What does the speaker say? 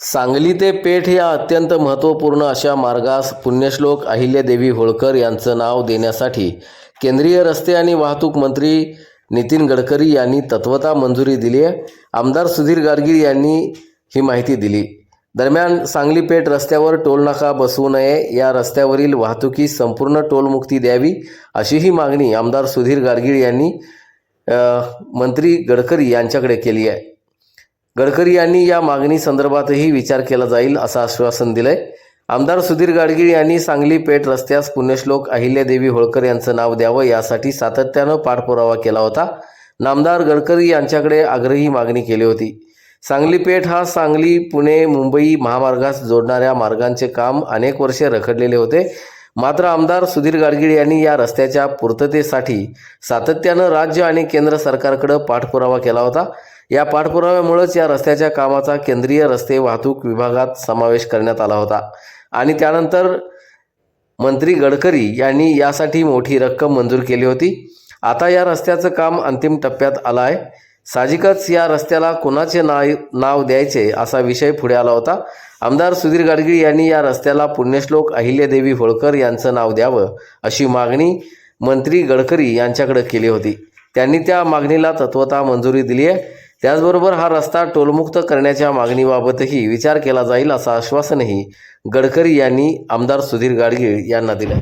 सांगली ते पेठ या अत्यंत महत्त्वपूर्ण अशा मार्गास पुण्यश्लोक अहिल्यादेवी होळकर यांचं नाव देण्यासाठी केंद्रीय रस्ते आणि वाहतूक मंत्री नितीन गडकरी यांनी तत्वता मंजुरी दिली आहे. आमदार सुधीर गाडगीळ यांनी ही माहिती दिली. दरम्यान सांगली पेठ रस्त्यावर टोलनाका बसवू नये या रस्त्यावरील वाहतुकीस संपूर्ण टोलमुक्ती द्यावी अशी ही मागणी आमदार सुधीर गाडगीळ यांनी मंत्री गडकरी यांच्याकडे केली आहे. गडकरी यांनी या मागणी संदर्भातही विचार केला जाईल असं आश्वासन दिलंय. आमदार सुधीर गाडगीळ यांनी सांगली पेठ रस्त्यास पुण्यश्लोक अहिल्यादेवी होळकर यांचं नाव द्यावं यासाठी सातत्यानं पाठपुरावा केला होता. नामदार गडकरी यांच्याकडे आग्रही मागणी केली होती. सांगली पेठ हा सांगली पुणे मुंबई महामार्गास जोडणाऱ्या मार्गांचे काम अनेक वर्षे रखडलेले होते. मात्र आमदार सुधीर गाडगीळ यांनी या रस्त्याच्या पूर्ततेसाठी सातत्यानं राज्य आणि केंद्र सरकारकडे पाठपुरावा केला होता. या पाठपुराव्यामुळेच या रस्त्याच्या कामाचा केंद्रीय रस्ते वाहतूक विभागात समावेश करण्यात आला होता. आणि त्यानंतर मंत्री गडकरी यांनी यासाठी मोठी रक्कम मंजूर केली होती. आता या रस्त्याचं काम अंतिम टप्प्यात आलं आहे. साहजिकच या रस्त्याला कोणाचे नाव नाव द्यायचे असा विषय पुढे आला होता. आमदार सुधीर गाडगीळ यांनी या रस्त्याला पुण्यश्लोक अहिल्यादेवी होळकर यांचं नाव द्यावं अशी मागणी मंत्री गडकरी यांच्याकडे केली होती. त्यांनी त्या मागणीला तत्वता मंजुरी दिली आहे त्याचबरोबर हा रस्ता टोलमुक्त करण्याच्या मागणीबाबतही विचार केला जाईल असं आश्वासनही गडकरी यांनी आमदार सुधीर गाडगीळ यांना दिलं